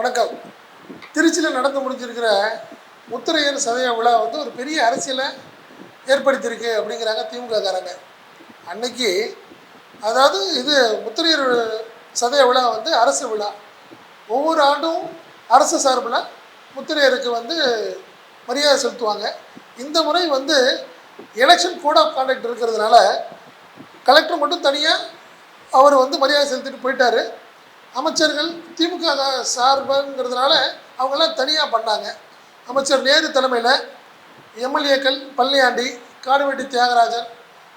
வணக்கம். திருச்சியில் நடந்து முடிஞ்சிருக்கிற முத்திரையர் சதய விழா வந்து ஒரு பெரிய அரசியலை ஏற்படுத்தியிருக்கு அப்படிங்கிறாங்க திமுககாரங்க. அன்னைக்கு அதாவது இது முத்திரையர் சதய விழா வந்து அரசு விழா. ஒவ்வொரு ஆண்டும் அரசு சார்பில் முத்திரையருக்கு வந்து மரியாதை செலுத்துவாங்க. இந்த முறை வந்து எலெக்ஷன் கோட் ஆஃப் கான்டாக்ட் இருக்கிறதுனால கலெக்டர் மட்டும் தனியாக அவர் வந்து மரியாதை செலுத்திட்டு போயிட்டார். அமைச்சர்கள் திமுக சார்புங்கிறதுனால அவங்களாம் தனியாக பண்ணாங்க. அமைச்சர் நேரு தலைமையில் எம்எல்ஏக்கள் பழனியாண்டி காடுவெட்டி தியாகராஜன்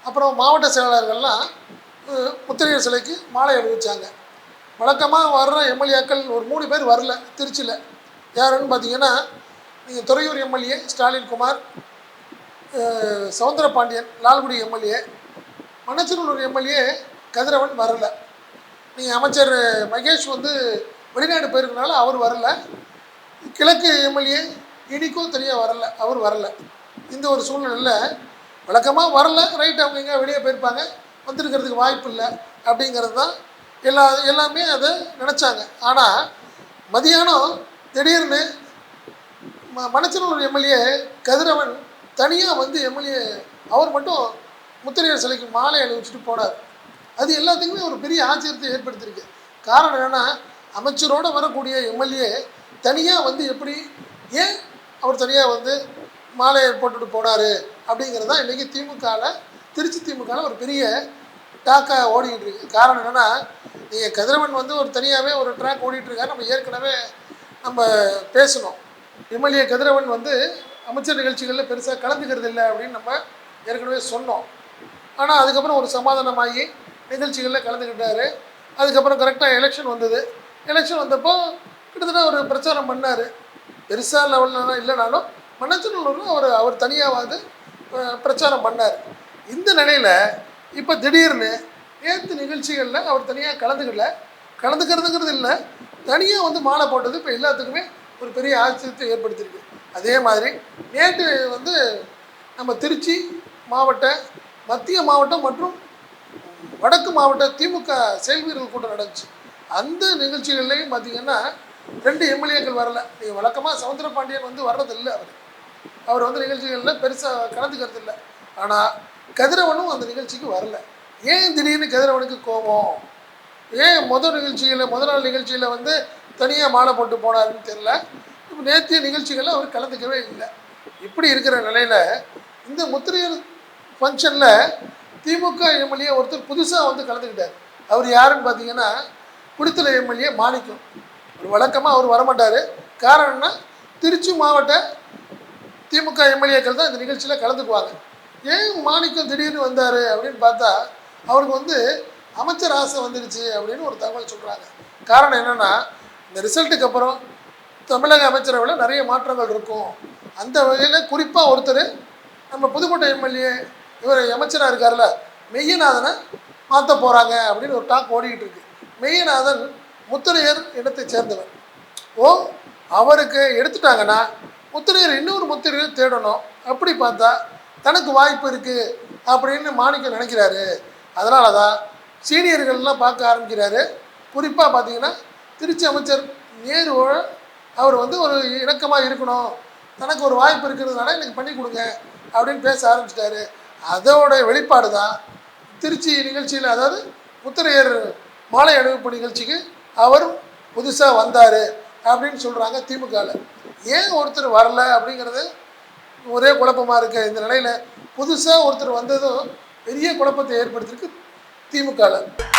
அப்புறம் மாவட்ட செயலாளர்கள்லாம் முத்திரையர் சிலைக்கு மாலை அணிவிச்சாங்க. வழக்கமாக வர்ற எம்எல்ஏக்கள் ஒரு மூணு பேர் வரல திருச்சியில். யாருன்னு பார்த்தீங்கன்னா நீங்கள் துறையூர் எம்எல்ஏ ஸ்டாலின் குமார் அஹ், சவுந்தர பாண்டியன் லால்குடி எம்எல்ஏ மணச்சனூர் எம்எல்ஏ கதிரவன் வரல. நீங்கள் அமைச்சர் மகேஷ் வந்து வெளிநாடு போயிருக்கனால அவர் வரல. கிழக்கு எம்எல்ஏ இனிக்கும் தனியாக வரல. அவர் வரல. இந்த ஒரு சூழ்நிலையில் வழக்கமாக வரல. ரைட் அவங்க எங்கே வெளியே போயிருப்பாங்க. வந்திருக்கிறதுக்கு வாய்ப்பு இல்லை அப்படிங்கிறது தான் எல்லா எல்லாமே அதை நினச்சாங்க. ஆனால் மதியானம் திடீர்னு ம மணச்சனூர் எம்எல்ஏ கதிரவன் தனியாக வந்து எம்எல்ஏ அவர் மட்டும் முத்திரையர் சிலைக்கு மாலை அணிவிச்சுட்டு போனார். அது எல்லாத்துக்குமே ஒரு பெரிய ஆச்சரியத்தை ஏற்படுத்தியிருக்கு. காரணம் என்னென்னா அமைச்சரோடு வரக்கூடிய எம்எல்ஏ தனியாக வந்து எப்படி ஏன் அவர் தனியாக வந்து மாலையை போட்டுட்டு போனார் அப்படிங்கிறது தான் இன்றைக்கி திமுகவில் திருச்சி திமுகவில் ஒரு பெரிய டாக்காக ஓடிக்கிட்டு இருக்கு. காரணம் என்னென்னா நீங்கள் கதிரவன் வந்து ஒரு தனியாகவே ஒரு ட்ராக் ஓடிட்டுருக்காரு நம்ம ஏற்கனவே நம்ம பேசணும் எம்எல்ஏ கதிரவன் வந்து அமைச்சர் நிகழ்ச்சிகளில் பெருசாக கலந்துக்கிறது இல்லை அப்படின்னு நம்ம ஏற்கனவே சொன்னோம். ஆனால் அதுக்கப்புறம் ஒரு சமாதானமாகி நிகழ்ச்சிகளில் கலந்துக்கிட்டாரு அதுக்கப்புறம் கரெக்டாக எலெக்ஷன் வந்தது. எலெக்ஷன் வந்தப்போ கிட்டத்தட்ட ஒரு பிரச்சாரம் பண்ணார். பெருசாக லெவல்லாம் இல்லைனாலும் மன்னச்சநல்லூரில் அவர் அவர் தனியாக வந்து பிரச்சாரம் பண்ணார். இந்த நிலையில் இப்போ திடீர்னு நேற்று நிகழ்ச்சிகளில் அவர் தனியாக கலந்துக்கல. கலந்துக்கிறதுங்கிறது இல்லை தனியாக வந்து மாலை போட்டது இப்போ எல்லாத்துக்குமே ஒரு பெரிய ஆச்சரியத்தை ஏற்படுத்தியிருக்கு. அதே மாதிரி நேற்று வந்து நம்ம திருச்சி மாவட்ட மத்திய மாவட்டம் மற்றும் வடக்கு மாவட்ட திமுக செயல் வீரர்கள் கூட்டம் நடந்துச்சு. அந்த நிகழ்ச்சிகள்லையும் பார்த்தீங்கன்னா ரெண்டு எம்எல்ஏக்கள் வரல. நீங்கள் வழக்கமாக சவுந்தர பாண்டியன் வந்து வர்றதில்லை அவர். அவர் வந்து நிகழ்ச்சிகளில் பெருசாக கலந்துக்கிறது இல்லை. ஆனால் கதிரவனும் அந்த நிகழ்ச்சிக்கு வரல. ஏன் திடீர்னு கதிரவனுக்கு கோபம்? ஏன் முதல் நிகழ்ச்சியில் முதல் நாள் நிகழ்ச்சியில் வந்து தனியாக மாலை போட்டு போனாருன்னு தெரில இப்போ நேற்றைய நிகழ்ச்சிகளில் அவர் கலந்துக்கவே இல்லை. இப்படி இருக்கிற நிலையில் இந்த முத்திரையர் ஃபங்க்ஷனில் திமுக எம்எல்ஏ ஒருத்தர் புதுசாக வந்து கலந்துக்கிட்டார். அவர் யாருன்னு பார்த்தீங்கன்னா குடித்தலை எம்எல்ஏ மாணிக்கம். ஒரு வழக்கமாக அவர் வரமாட்டார். காரணம்னா திருச்சி மாவட்ட திமுக எம்எல்ஏக்கள் தான் இந்த நிகழ்ச்சியில் கலந்துக்குவாங்க. ஏன் மாணிக்கம் திடீர்னு வந்தார் அப்படின்னு பார்த்தா அவருக்கு வந்து அமைச்சர் ஆசை வந்துடுச்சு அப்படின்னு ஒரு தகவல் சொல்கிறாங்க காரணம் என்னென்னா இந்த ரிசல்ட்டுக்கு அப்புறம் தமிழக அமைச்சரவையில் நிறைய மாற்றங்கள் இருக்கும். அந்த வகையில் குறிப்பாக ஒருத்தர் நம்ம புதுக்கோட்டை எம்எல்ஏ இவர் அமைச்சராக இருக்கார்ல மெய்யநாதனை மாற்ற போகிறாங்க அப்படின்னு ஒரு டாக் ஓடிக்கிட்டு இருக்கு. மெய்யநாதன் முத்திரையர் இனத்தை சேர்ந்தவர். ஓ அவருக்கு எடுத்துட்டாங்கன்னா முத்திரையர் இன்னொரு முத்திரையர் தேடணும். அப்படி பார்த்தா தனக்கு வாய்ப்பு இருக்குது அப்படின்னு மாணிக்கம் நினைக்கிறாரு. அதனால தான் சீனியர்கள்லாம் பார்க்க ஆரம்பிக்கிறாரு. குறிப்பாக பார்த்தீங்கன்னா திருச்சி அமைச்சர் நேருவோட அவர் வந்து ஒரு இணக்கமாக இருக்கணும். தனக்கு ஒரு வாய்ப்பு இருக்கிறதுனால எனக்கு பண்ணி கொடுங்க அப்படின்னு பேச ஆரம்பிச்சிட்டாரு. அதோட வெளிப்பாடு தான் திருச்சி நிகழ்ச்சியில் அதாவது முத்திரையர் மாலை அணிவிப்பு நிகழ்ச்சிக்கு அவர் புதுசாக வந்தார் அப்படின்னு சொல்கிறாங்க திமுகவில் ஏன் ஒருத்தர் வரல அப்படிங்கிறது ஒரே குழப்பமாக இருக்குது இந்த நிலையில். புதுசாக ஒருத்தர் வந்ததும் பெரிய குழப்பத்தை ஏற்படுத்தியிருக்கு திமுகவில்